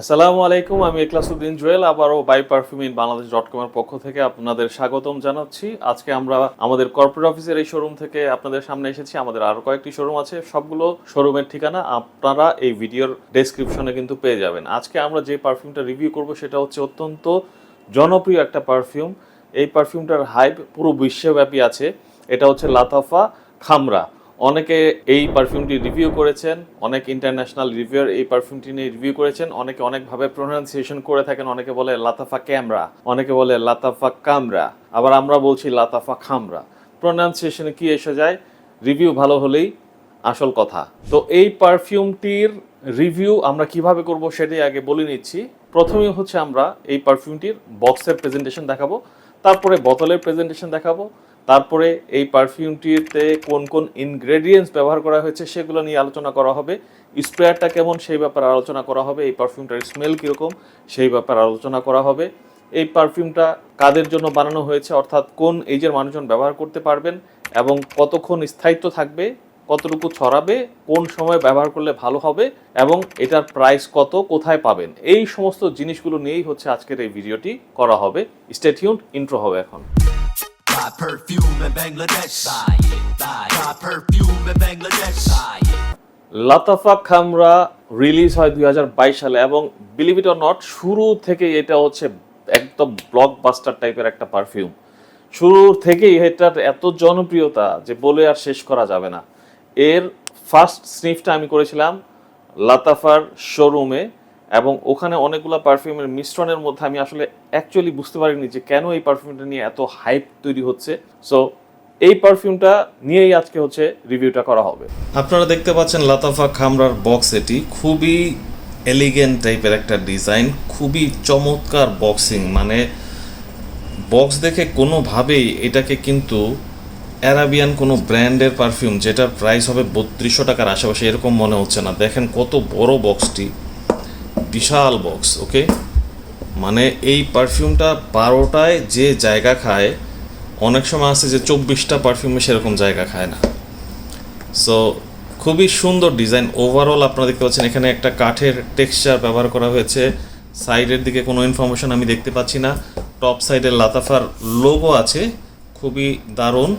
আসসালামু আলাইকুম, আমি এক্লাসুদ্দিন জুয়েল, আবারও buy perfume in Bangladesh dot কমের পক্ষ থেকে আপনাদের স্বাগতম জানাচ্ছি। আজকে আমরা আমাদের কর্পোরেট অফিসের এই শোরুম থেকে আপনাদের সামনে এসেছি, আমাদের আরও কয়েকটি শোরুম আছে, সবগুলো শোরুমের ঠিকানা আপনারা এই ভিডিওর ডেসক্রিপশনে কিন্তু পেয়ে যাবেন। আজকে আমরা যে পারফিউমটা রিভিউ করব, সেটা হচ্ছে অত্যন্ত জনপ্রিয় একটা পারফিউম এই পারফিউমটার হাইপ পুরো বিশ্বব্যাপী আছে। এটা হচ্ছে লাতাফা খামরা। অনেকে এই পারফিউমটি রিভিউ করেছেন, অনেক ইন্টারন্যাশনাল রিভিউয়ার এই পারফিউমটি নিয়ে রিভিউ করেছেন, অনেকে অনেকভাবে প্রোনাউন্সিয়েশন করে থাকেন, অনেকে বলে লাতাফা ক্যামরা অনেকে বলে লাতাফা কামরা আবার আমরা বলছি লাতাফা খামরা প্রোনাউন্সিয়েশনে কি এসে যায়? রিভিউ ভালো হলেই আসল কথা। তো এই পারফিউমটির রিভিউ আমরা কীভাবে করব সেটাই আগে বলে নিচ্ছি। প্রথমেই হচ্ছে আমরা এই পারফিউমটির বক্সের প্রেজেন্টেশন দেখাবো, তারপরে বোতলের প্রেজেন্টেশন দেখাবো তারপরে এই পারফিউমটিতে কোন কোন ইনগ্রেডিয়েন্টস ব্যবহার করা হয়েছে সেগুলো নিয়ে আলোচনা করা হবে। স্প্রেয়ারটা কেমন সেই ব্যাপারে আলোচনা করা হবে। এই পারফিউমটার স্মেল কীরকম সেই ব্যাপারে আলোচনা করা হবে। এই পারফিউমটা কাদের জন্য বানানো হয়েছে, অর্থাৎ কোন এজের মানুষজন ব্যবহার করতে পারবেন এবং কতক্ষণ স্থায়িত্ব থাকবে, কতটুকু ছড়াবে, কোন সময় ব্যবহার করলে ভালো হবে এবং এটার প্রাইস কত, কোথায় পাবেন। এই সমস্ত জিনিসগুলো নিয়েই হচ্ছে আজকের এই ভিডিওটি করা হবে। স্টেটিউন ইন্ট্রো হবে এখন। Buy perfume in Bangladesh. Buy it, buy it. Buy perfume in Bangladesh. Buy it. Lattafa Khamrah release হয় দুই হাজার বাইশ সালে এবং বিলিভ ইট অর নট শুরু থেকে এটা হচ্ছে একদম ব্লকবাস্টার টাইপের একটা পারফিউম শুরু থেকেই এটার এত জনপ্রিয়তা যে বলে আর শেষ করা যাবে না এর ফার্স্ট স্নিফটা আমি করেছিলাম লাতাফার শোরুমে এবং ওখানে অনেকগুলো পারফিউমের মিশ্রণের মধ্যে আমি আসলে অ্যাকচুয়ালি বুঝতে পারিনি যে কেন এই পারফিউমটা নিয়ে এত হাইপ তৈরি হচ্ছে। সো এই পারফিউমটা নিয়েই আজকে হচ্ছে রিভিউটা করা হবে। আপনারা দেখতে পাচ্ছেন লাতাফা খামরার বক্স এটি। খুবই এলিগেন্ট টাইপের একটা ডিজাইন খুবই চমৎকার বক্সিং মানে বক্স দেখে কোনোভাবেই এটাকে কিন্তু অ্যারাবিয়ান কোনো ব্র্যান্ডের পারফিউম যেটার প্রাইস হবে বত্রিশশো টাকার আশেপাশে, এরকম মনে হচ্ছে না। দেখেন কত বড় বক্সটি বিশাল বক্স ওকে মানে এই পারফিউমটা বারোটায় যে জায়গা খায়, অনেক সময় আছে যে চব্বিশটা পারফিউমে সেরকম জায়গা খায় না। সো খুবই সুন্দর ডিজাইন ওভারঅল আপনারা দেখতে পাচ্ছেন, এখানে একটা কাঠের টেক্সচার ব্যবহার করা হয়েছে। সাইডের দিকে কোনো ইনফরমেশন আমি দেখতে পাচ্ছি না। টপ সাইডে লাতাফার লোগো আছে, খুবই দারুণ।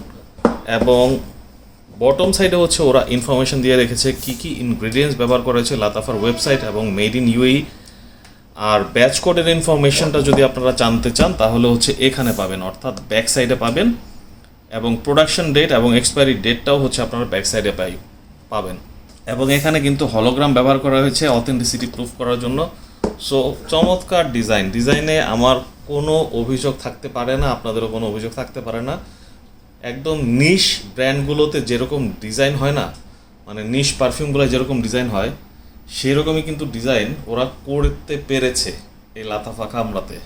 এবং বটম সাইডে হচ্ছে ওরা ইনফরমেশন দিয়ে রেখেছে কি কি ইনগ্রেডিয়েন্টস ব্যবহার করা হয়েছে লাতাফার ওয়েবসাইট এবং মেড ইন ইউই আর ব্যাচ কোডের ইনফরমেশনটা যদি আপনারা জানতে চান, তাহলে হচ্ছে এখানে পাবেন, অর্থাৎ ব্যাক সাইডে পাবেন। এবং প্রোডাকশন ডেট এবং এক্সপায়ারি ডেটটাও হচ্ছে আপনারা ব্যাক সাইডে পাই, পাবেন। এবং এখানে কিন্তু হলোগ্রাম ব্যবহার করা হয়েছে অথেন্টিসিটি প্রুফ করার জন্য। সো চমৎকার ডিজাইন ডিজাইনে আমার কোনো অভিযোগ থাকতে পারে না, আপনাদেরও কোনো অভিযোগ থাকতে পারে না। একদম নিশ ব্র্যান্ডগুলোতে যেরকম ডিজাইন হয় না মানে নিশ পারফিউমগুলো যেরকম ডিজাইন হয়, সেরকমই কিন্তু ডিজাইন ওরা করতে পেরেছে এই লাতাফা খামরাতে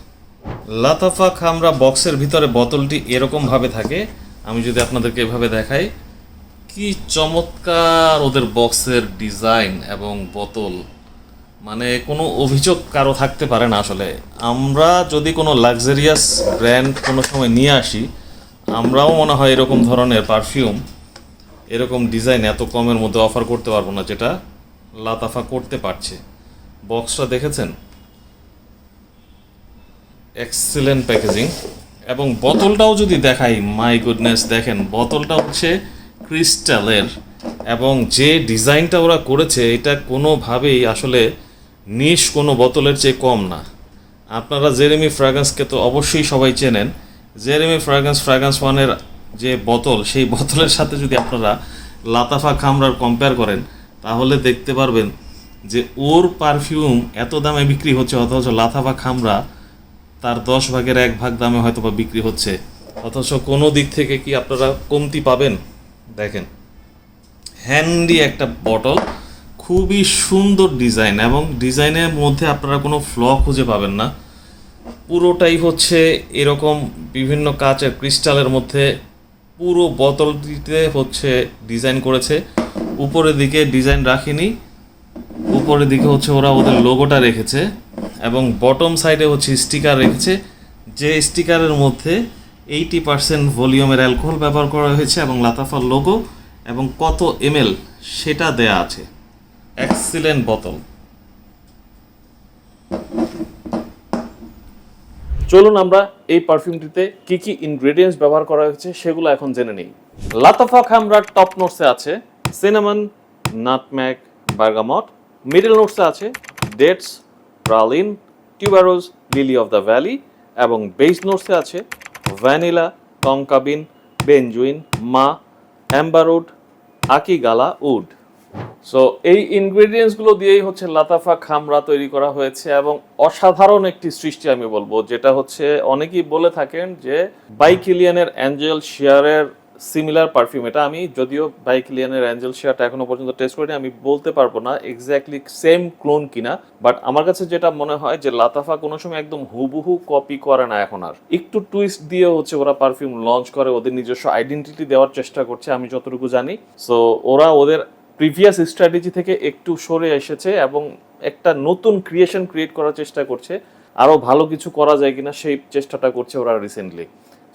লাতাফা খামরা বক্সের ভিতরে বোতলটি এরকম ভাবে থাকে, আমি যদি আপনাদেরকে এভাবে দেখাই, কি চমৎকার ওদের বক্সের ডিজাইন এবং বোতল। মানে কোনো অভিযোগ কারও থাকতে পারে না আসলে। আমরা যদি কোনো লাক্সারিয়াস ব্র্যান্ড কোনো সময় নিয়ে আসি আমরাও মনে হয় এরকম ধরনের পারফিউম এরকম ডিজাইন এত কমের মধ্যে অফার করতে পারব না, যেটা লাতাফা করতে পারছে। বক্সটা দেখেছেন? এক্সেলেন্ট প্যাকেজিং এবং বোতলটাও যদি দেখাই মাই গুডনেস দেখেন, বোতলটা হচ্ছে ক্রিস্টালের এবং যে ডিজাইনটা ওরা করেছে, এটা কোনোভাবেই আসলে নিশ কোনো বোতলের চেয়ে কম না। আপনারা জেরেমি ফ্র্যাগ্রেন্সকে তো অবশ্যই সবাই চেনেন। জেরেমি ফ্র্যাগ্রেন্স ফ্র্যাগ্রেন্স ওয়ানের যে বোতল, সেই বোতলের সাথে যদি আপনারা লাতাফা খামরার কম্পেয়ার করেন, তাহলে দেখতে পারবেন যে ওর পারফিউম এত দামে বিক্রি হচ্ছে, অথচ লাতাফা খামরা তার দশ ভাগের এক ভাগ দামে হয়তো বা বিক্রি হচ্ছে। অথচ কোনো দিক থেকে কি আপনারা কমতি পাবেন? দেখেন হ্যান্ডি একটা বটল খুবই সুন্দর ডিজাইন এবং ডিজাইনের মধ্যে আপনারা কোনো ফ্ল খুঁজে পাবেন না। পুরোটাই হচ্ছে এরকম বিভিন্ন কাচের ক্রিস্টালের মধ্যে পুরো বোতলটিতে হচ্ছে ডিজাইন করেছে। উপরের দিকে ডিজাইন রাখিনি। উপরের দিকে হচ্ছে ওরা ওদের লোগোটা রেখেছে এবং বটম সাইডে হচ্ছে স্টিকার রেখেছে। যে স্টিকারের মধ্যে এইটি পার্সেন্ট ভলিউমের অ্যালকোহল ব্যবহার করা হয়েছে এবং লাতাফার লোগো এবং কত এমএল সেটা দেয়া আছে। এক্সিলেন্ট বোতল। চলুন আমরা এই পারফিউমটিতে কি কি ইনগ্রেডিয়েন্টস ব্যবহার করা হয়েছে সেগুলো এখন জেনে নিই। লাতাফা খামরার টপ নোটসে আছে সিনেমন নাটম্যাক বার্গামট মিডল নোটসে আছে dates praline tuberose lily of the valley এবং বেস নোটসে আছে ভ্যানিলা টংকাবিন বেঞ্জুইন মা অ্যাম্বারউড আকিগালা উড সো এই ইনগ্রেডিয়েন্টসগুলো দিয়েই হচ্ছে লাতাফা খামরা তৈরি করা হয়েছে এবং অসাধারণ একটি সৃষ্টি আমি বলব, যেটা হচ্ছে অনেকেই বলে থাকেন যে বাইকিলিয়ানের অ্যাঞ্জেল শেয়ারের সিমিলার পারফিউম এটা আমি যদিও বাইকিলিয়ানের অ্যাঞ্জেল শেয়ারটা এখনও পর্যন্ত টেস্ট করিনি, আমি বলতে পারব না এক্স্যাক্টলি সেম ক্লোন কিনা বাট আমার কাছে যেটা মনে হয় যে লাতাফা কোনো সময় একদম হুবহু কপি করে না এখন আর। একটু টুইস্ট দিয়ে হচ্ছে ওরা পারফিউম লঞ্চ করে, ওদের নিজস্ব আইডেন্টিটি দেওয়ার চেষ্টা করছে, আমি যতটুকু জানি। সো ওরা ওদের প্রিভিয়াস স্ট্র্যাটেজি থেকে একটু সরে এসেছে এবং একটা নতুন ক্রিয়েশন ক্রিয়েট করার চেষ্টা করছে। আরও ভালো কিছু করা যায় কিনা সেই চেষ্টাটা করছে ওরা রিসেন্টলি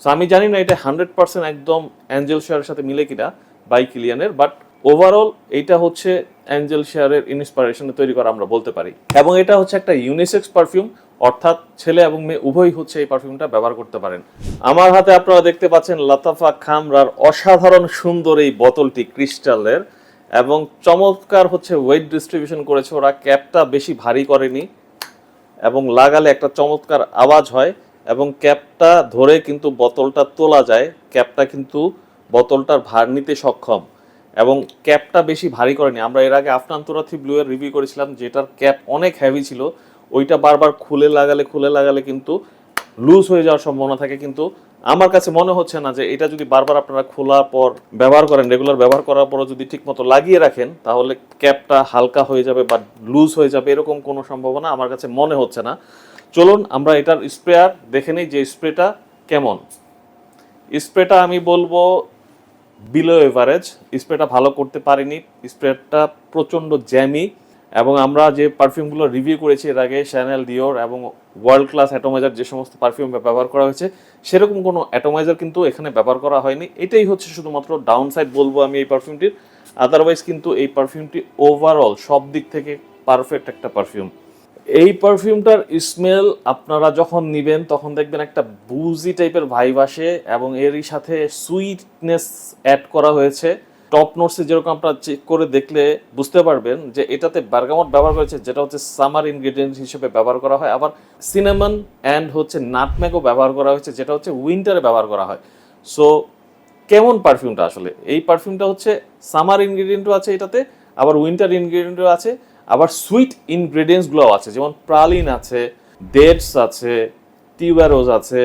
সো আমি জানি না এটা হান্ড্রেড পার্সেন্ট একদম অ্যাঞ্জেল শেয়ারের সাথে মিলে কিনা বাই কিলিয়ানের বাট ওভারঅল এইটা হচ্ছে অ্যাঞ্জেল শেয়ারের ইন্সপিরেশনে তৈরি করা আমরা বলতে পারি। এবং এটা হচ্ছে একটা ইউনিসেক্স পারফিউম অর্থাৎ ছেলে এবং মেয়ে উভয়ই হচ্ছে এই পারফিউমটা ব্যবহার করতে পারেন। আমার হাতে আপনারা দেখতে পাচ্ছেন লাতাফা খামরার অসাধারণ সুন্দর এই বোতলটি ক্রিস্টালের। এবং চমৎকার হচ্ছে ওয়েট ডিস্ট্রিবিউশন করেছে ওরা। ক্যাপটা বেশি ভারী করেনি এবং লাগালে একটা চমৎকার আওয়াজ হয় এবং ক্যাপটা ধরে কিন্তু বোতলটা তোলা যায়। ক্যাপটা কিন্তু বোতলটার ভার নিতে সক্ষম এবং ক্যাপটা বেশি ভারী করেনি। আমরা এর আগে আফনান তুরাথি ব্লু এর রিভিউ করেছিলাম, যেটার ক্যাপ অনেক হেভি ছিল। ওইটা বারবার খুলে লাগালে খুলে লাগালে কিন্তু লুজ হয়ে যাওয়ার সম্ভাবনা থাকে কিন্তু আমার কাছে মনে হচ্ছে না যে এটা যদি বারবার আপনারা খোলার পর ব্যবহার করেন রেগুলার ব্যবহার করার পরও যদি ঠিকমতো লাগিয়ে রাখেন, তাহলে ক্যাপটা হালকা হয়ে যাবে বা লুজ হয়ে যাবে, এরকম কোনো সম্ভাবনা আমার কাছে মনে হচ্ছে না। চলুন, আমরা এটার স্প্রেয়ার দেখে নিই যে স্প্রেটা কেমন। স্প্রেটা আমি বলব বিলো এভারেজ স্প্রেটা ভালো করতে পারিনি, স্প্রেটা প্রচণ্ড জ্যামি এবং আমরা যে পারফিউমগুলো রিভিউ করেছি এর আগে শ্যানেল ডিওর এবং ওয়ার্ল্ড ক্লাস অ্যাটোমাইজার যে সমস্ত পারফিউম ব্যবহার করা হয়েছে, সেরকম কোনো অ্যাটোমাইজার কিন্তু এখানে ব্যবহার করা হয়নি। এটাই হচ্ছে শুধুমাত্র ডাউন সাইড বলব আমি এই পারফিউমটির আদারওয়াইজ কিন্তু এই পারফিউমটি ওভারঅল সব দিক থেকে পারফেক্ট একটা পারফিউম এই পারফিউমটার স্মেল আপনারা যখন নিবেন, তখন দেখবেন একটা বুজি টাইপের ভাইব আসে এবং এরই সাথে সুইটনেস অ্যাড করা হয়েছে। টপ নোটসে যেরকম আপনারা চেক করে দেখলে বুঝতে পারবেন যে এটাতে বার্গামট ব্যবহার করেছে, যেটা হচ্ছে সামার ইনগ্রেডিয়েন্ট হিসেবে ব্যবহার করা হয়। আবার সিনেমন অ্যান্ড হচ্ছে নাটম্যাগও ব্যবহার করা হয়েছে, যেটা হচ্ছে উইন্টারে ব্যবহার করা হয়। সো কেমন পারফিউমটা আসলে? এই পারফিউমটা হচ্ছে সামার ইনগ্রেডিয়েন্টও আছে এটাতে, আবার উইন্টার ইনগ্রেডিয়েন্টও আছে, আবার সুইট ইনগ্রেডিয়েন্টসগুলোও আছে। যেমন প্রালিন আছে ডেটস আছে টিউবারোজ আছে,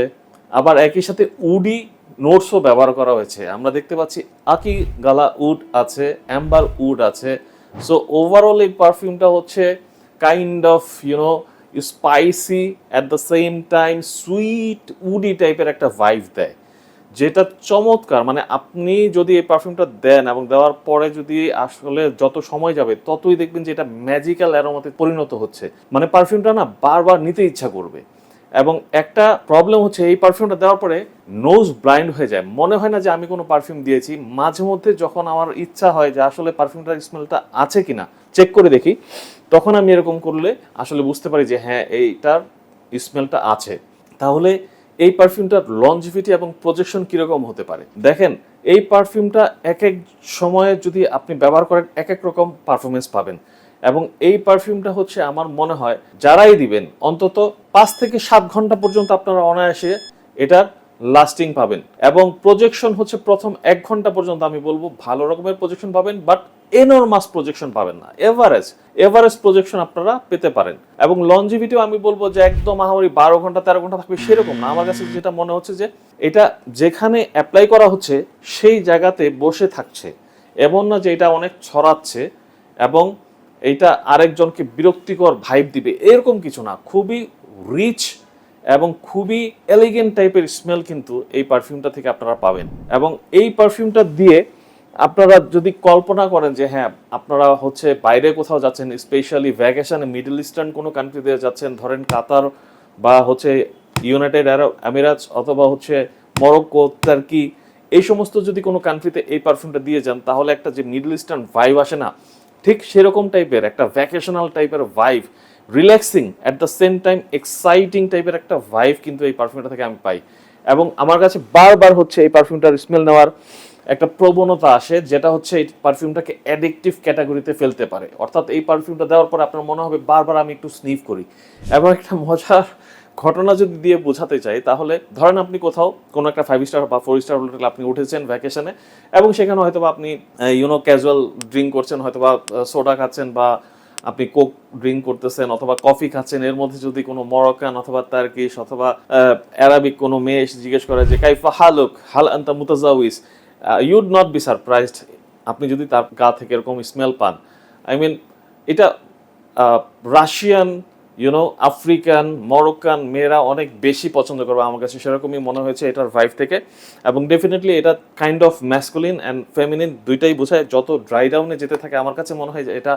আবার একই সাথে উডি নোটসও ব্যবহার করা হয়েছে। আমরা দেখতে পাচ্ছি আকি গালা উড আছে অ্যাম্বার উড আছে। সো ওভারঅল এই পারফিউমটা হচ্ছে kind of you know spicy at the same time sweet woody টাইপের একটা ভাইভ দেয়। যেটা চমৎকার মানে আপনি যদি এই পারফিউমটা দেন এবং দেওয়ার পরে যদি আসলে যত সময় যাবে, ততই দেখবেন যে এটা ম্যাজিক্যাল অ্যারোমাতে পরিণত হচ্ছে। মানে পারফিউমটা না বারবার নিতে ইচ্ছা করবে। এবং একটা প্রবলেম হচ্ছে এই পারফিউমটা দেওয়ার পরে নোজ ব্লাইন্ড হয়ে যায়। মনে হয় না যে আমি কোনো পারফিউম দিয়েছি। মাঝে মধ্যে যখন আমার ইচ্ছা হয় যে আসলে পারফিউমটার স্মেলটা আছে কিনা চেক করে দেখি। তখন আমি এরকম করলে আসলে বুঝতে পারি যে হ্যাঁ এইটার স্মেলটা আছে। তাহলে এই পারফিউমটার লঞ্জিভিটি এবং প্রজেকশন কীরকম হতে পারে? দেখেন, এই পারফিউমটা এক এক সময়ে যদি আপনি ব্যবহার করেন এক এক রকম পারফরমেন্স পাবেন। এবং এই পারফিউমটা হচ্ছে আমার মনে হয় যারাই দিবেন, অন্তত পাঁচ থেকে সাত ঘণ্টা পর্যন্ত আপনারা অনায়াসে এটার লাস্টিং পাবেন। এবং প্রজেকশন হচ্ছে প্রথম এক ঘণ্টা পর্যন্ত আমি বলব, ভালো রকমের প্রজেকশন পাবেন বাট এনরমাস প্রজেকশন পাবেন না। এভারেজ এভারেজ প্রজেকশন আপনারা পেতে পারেন। এবং লঞ্জিভিটিও আমি বলব যে একদম আহামরি বারো ঘণ্টা, তেরো ঘণ্টা থাকবে সেরকম না। আমার কাছে যেটা মনে হচ্ছে যে এটা যেখানে অ্যাপ্লাই করা হচ্ছে, সেই জায়গাতে বসে থাকছে। এমন না যে এটা অনেক ছড়াচ্ছে এবং এইটা আরেকজনকে বিরক্তিকর ভাইব দিবে। এরকম কিছু না। খুবই রিচ এবং খুবই এলিগেন্ট টাইপের স্মেল কিন্তু এই পারফিউমটা থেকে আপনারা পাবেন। এবং এই পারফিউমটা দিয়ে আপনারা যদি কল্পনা করেন যে হ্যাঁ আপনারা হচ্ছে বাইরে কোথাও যাচ্ছেন স্পেশালি ভ্যাকেশনে মিডল ইস্টার্ন কোনো কান্ট্রিতে যাচ্ছেন, ধরেন কাতার বা হচ্ছে ইউনাইটেড আরব আমিরাতস অথবা হচ্ছে মরক্কো টার্কি এই সমস্ত যদি কোনো কান্ট্রিতে এই পারফিউমটা দিয়ে যান, তাহলে একটা যে মিডল ইস্টার্ন ভাইব আসে না, ঠিক সেরকম টাইপের একটা ভ্যাকেশনাল টাইপের vibe relaxing at the same time exciting টাইপের একটা ভাইভ কিন্তু এই পারফিউমটা থেকে আমি পাই। এবং আমার কাছে বারবার হচ্ছে এই পারফিউমটার স্মেল নেওয়ার একটা প্রবণতা আসে, যেটা হচ্ছে এই পারফিউমটাকে অ্যাডিকটিভ ক্যাটাগরিতে ফেলতে পারে। অর্থাৎ এই পারফিউমটা দেওয়ার পর আপনার মনে হবে বারবার আমি একটু স্নিফ করি। এবং একটা মজার ঘটনা যদি দিয়ে বোঝাতে চাই, তাহলে ধরেন আপনি কোথাও কোনো একটা ফাইভ স্টার বা ফোর স্টার হোটেলে আপনি উঠেছেন ভ্যাকেশনে এবং সেখানে হয়তো আপনি ইউনো ক্যাজুয়াল ড্রিঙ্ক করছেন হয়তো বা সোডা খাচ্ছেন বা আপনি কোক ড্রিঙ্ক করতেছেন অথবা কফি খাচ্ছেন, এর মধ্যে যদি কোনো মরক্কান অথবা তার্কিশ অথবা অ্যারাবিক কোনো মেয়ে এসে জিজ্ঞেস করে যে, কাইফা হালুক? হাল আন্তা মুতাজাউইস ইউড নট বি সারপ্রাইজড আপনি যদি তার গা থেকে এরকম স্মেল পান। আই মিন এটা রাশিয়ান ইউনো আফ্রিকান মরক্কান মেয়েরা অনেক বেশি পছন্দ করবে আমার কাছে। সেরকমই মনে হয়েছে এটার ভাইভ থেকে। এবং ডেফিনেটলি এটা kind of masculine and feminine দুইটাই বোঝায়। যত ড্রাই ডাউনে যেতে থাকে, আমার কাছে মনে হয় যে এটা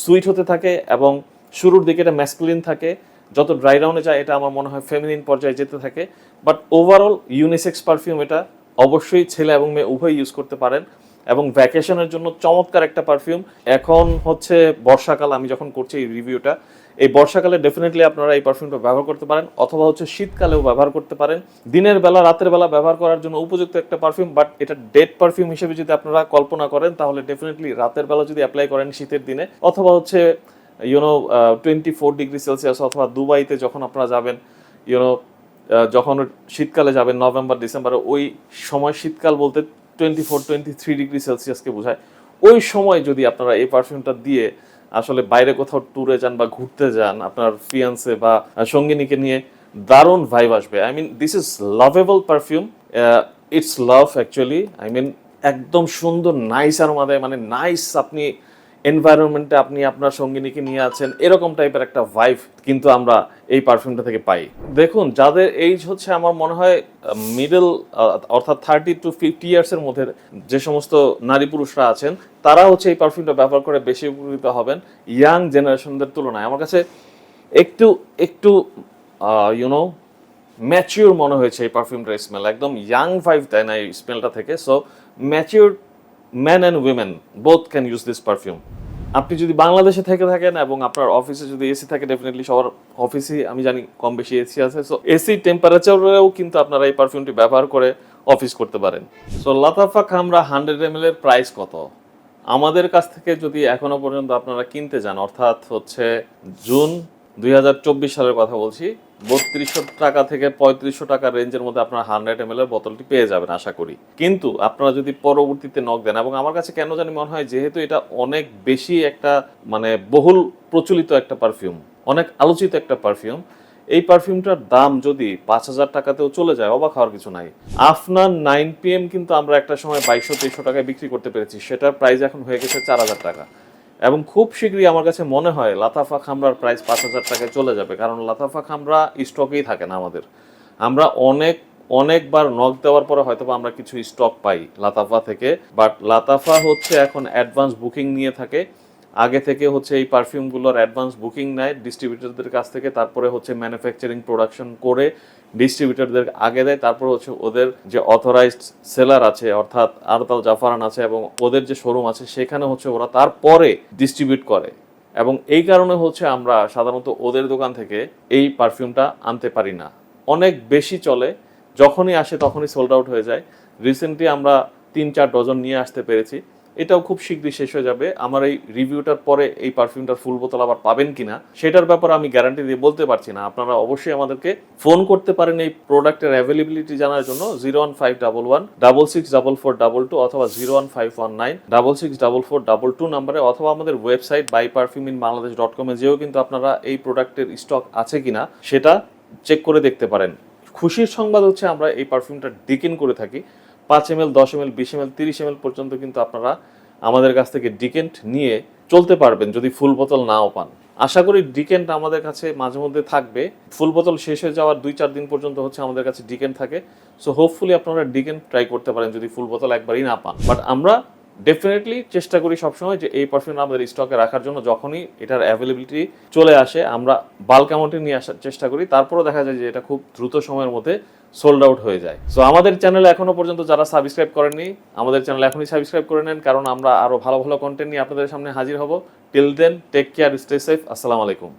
সুইট হতে থাকে এবং শুরুর দিকে এটা ম্যাসকুলিন থাকে। যত ড্রাই ডাউনে যায়, এটা আমার মনে হয় ফেমিনিন পর্যায়ে যেতে থাকে। বাট ওভারঅল ইউনিসেক্স পারফিউম এটা অবশ্যই ছেলে এবং মেয়ে উভয় ইউজ করতে পারেন। এবং ভ্যাকেশনের জন্য চমৎকার একটা পারফিউম এখন হচ্ছে বর্ষাকাল, আমি যখন করছি এই রিভিউটা এই বর্ষাকালে ডেফিনেটলি আপনারা এই পারফিউমটা ব্যবহার করতে পারেন, অথবা হচ্ছে শীতকালেও ব্যবহার করতে পারেন। দিনের বেলা, রাতের বেলা ব্যবহার করার জন্য উপযুক্ত একটা পারফিউম বাট এটা ডেড পারফিউম হিসেবে যদি আপনারা কল্পনা করেন, তাহলে ডেফিনেটলি রাতের বেলা যদি অ্যাপ্লাই করেন শীতের দিনে, অথবা হচ্ছে you know twenty four degree celsius অথবা দুবাইতে যখন আপনারা যাবেন ইউনো যখন শীতকালে যাবেন নভেম্বর ডিসেম্বরে ওই সময় শীতকাল বলতে twenty four twenty three degree সেলসিয়াসকে বোঝায়। ওই সময় যদি আপনারা এই পারফিউমটা দিয়ে আসলে বাইরে কোথাও ট্যুরে যান বা ঘুরতে যান, আপনার ফিয়ান্সে বা সঙ্গিনীকে নিয়ে দারুণ ভাইব আসবে। I mean this is lovable perfume it's love actually I mean একদম সুন্দর নাইস আর মানে নাইস আপনি এনভায়রনমেন্টে আপনি আপনার সঙ্গিনীকে নিয়ে আছেন, এরকম টাইপের একটা ভাইভ কিন্তু আমরা এই পারফিউমটা থেকে পাই। দেখুন, যাদের এইজ হচ্ছে আমার মনে হয় মিডল অর্থাৎ থার্টি টু ফিফটি ইয়ার্সের মধ্যে যে সমস্ত নারী পুরুষরা আছেন, তারা হচ্ছে এই পারফিউমটা ব্যবহার করে বেশি উপকৃত হবেন ইয়াং জেনারেশনদের তুলনায়। আমার কাছে একটু একটু ইউনো ম্যাচিওর মনে হয়েছে এই পারফিউমটার স্মেল একদম ইয়াং ভাইভ দেয় না এই স্মেলটা থেকে। So mature man and women both can use this perfume আপনি যদি বাংলাদেশে থেকে থাকেন এবং আপনার অফিসে যদি এসি থাকে ডেফিনেটলি সবার অফিসে আমি জানি কম বেশি এসি আছে। সো এসি টেম্পারেচারেও কিন্তু আপনারা এই পারফিউমটি ব্যবহার করে অফিস করতে পারেন। So Lattafa Khamrah hundred M এর প্রাইস কত? আমাদের কাছ থেকে যদি এখনও পর্যন্ত আপনারা কিনতে যান, অর্থাৎ হচ্ছে জুন দুই হাজার চব্বিশ সালের কথা বলছি। বত্রিশশো টাকা থেকে পঁয়ত্রিশশো টাকা রেঞ্জের মধ্যে আপনারা হান্ড্রেড এম এর বোতলটি পেয়ে যাবেন, আশা করি। কিন্তু আপনারা যদি পরবর্তীতে নক দেন, এবং আমার কাছে কেন জানি মনে হয় যেহেতু এটা অনেক বেশি একটা মানে বহুল প্রচলিত একটা পারফিউম অনেক আলোচিত একটা পারফিউম এই পারফিউমটার দাম যদি পাঁচ হাজার টাকাতেও চলে যায়, অবাক হওয়ার কিছু নাই। আফনার নাইন পিএম কিন্তু আমরা একটা সময় বাইশশো তেইশশো টাকায় বিক্রি করতে পেরেছি, সেটার প্রাইস এখন হয়ে গেছে চার হাজার টাকা। এবং খুব শীঘ্রই আমার কাছে মনে হয় লাতাফা খামরার প্রাইস পাঁচ হাজার টাকায় চলে যাবে, কারণ লাতাফা খামরা স্টকেই থাকে না আমাদের। আমরা অনেক, অনেকবার নক দেওয়ার পরে হয়তো আমরা কিছু স্টক পাই লাতাফা থেকে বাট লাতাফা হচ্ছে এখন অ্যাডভান্স বুকিং নিয়ে থাকে। আগে থেকে হচ্ছে এই পারফিউমগুলোর অ্যাডভান্স বুকিং নেয় ডিস্ট্রিবিউটরদের কাছ থেকে, তারপরে হচ্ছে ম্যানুফ্যাকচারিং, প্রোডাকশন করে ডিস্ট্রিবিউটরদের আগে দেয়, তারপর হচ্ছে ওদের যে অথরাইজড সেলার আছে, অর্থাৎ আরতাল জাফারান আছে এবং ওদের যে শোরুম আছে, সেখানে হচ্ছে ওরা তারপরে ডিস্ট্রিবিউট করে। এবং এই কারণে হচ্ছে আমরা সাধারণত ওদের দোকান থেকে এই পারফিউমটা আনতে পারি না। অনেক বেশি চলে, যখনই আসে তখনই সোল্ড আউট হয়ে যায়। রিসেন্টলি আমরা তিন চার ডজন নিয়ে আসতে পেরেছি। এটাও খুব শীঘ্রই শেষ হয়ে যাবে। আমার এই রিভিউটার পরে এই পারফিউমটার ফুল বোতল আবার পাবেন কিনা, সেটার ব্যাপারে আমি গ্যারান্টি দিয়ে বলতে পারছি না। আপনারা অবশ্যই আমাদেরকে ফোন করতে পারেন এই প্রোডাক্টের অ্যাভেলেবিলিটি জানার জন্য zero one five double one double six double four double two অথবা zero one five one nine double six double four double two নাম্বারে অথবা আমাদের website buy perfume in Bangladesh dot কমে যেও কিন্তু আপনারা এই প্রোডাক্টের স্টক আছে কিনা, সেটা চেক করে দেখতে পারেন। খুশির সংবাদ হচ্ছে আমরা এই পারফিউমটা ডিকেন করে থাকি। পাঁচ এম এল দশ এম এল বিশ এম এল তিরিশ এম এল পর্যন্ত কিন্তু আপনারা আমাদের কাছ থেকে ডিকেন্ট নিয়ে চলতে পারবেন যদি ফুল বোতল নাও পান। আশা করি ডিকেন্ট আমাদের কাছে মাঝে মধ্যে থাকবে। ফুল বোতল শেষ হয়ে যাওয়ার দুই চার দিন পর্যন্ত হচ্ছে আমাদের কাছে ডিকেন্ট থাকে। সো হোপফুলি আপনারা ডিকেন্ট ট্রাই করতে পারেন যদি ফুল বোতল একবারই না পান। বাট আমরা ডেফিনেটলি চেষ্টা করি সবসময় যে এই পারফিউম আমাদের স্টকে রাখার জন্য যখনই এটার অ্যাভেলেবিলিটি চলে আসে, আমরা বাল্ক অ্যামাউন্টে নিয়ে আসার চেষ্টা করি। তারপরেও দেখা যায় যে এটা খুব দ্রুত সময়ের মধ্যে সোল্ড আউট হয়ে যায়। সো আমাদের চ্যানেল এখনও পর্যন্ত যারা সাবস্ক্রাইব করেননি, আমাদের চ্যানেল এখনই সাবস্ক্রাইব করে নেন, কারণ আমরা আরও ভালো ভালো কন্টেন্ট নিয়ে আপনাদের সামনে হাজির হব। Till then take care stay safe আসসালামু আলাইকুম।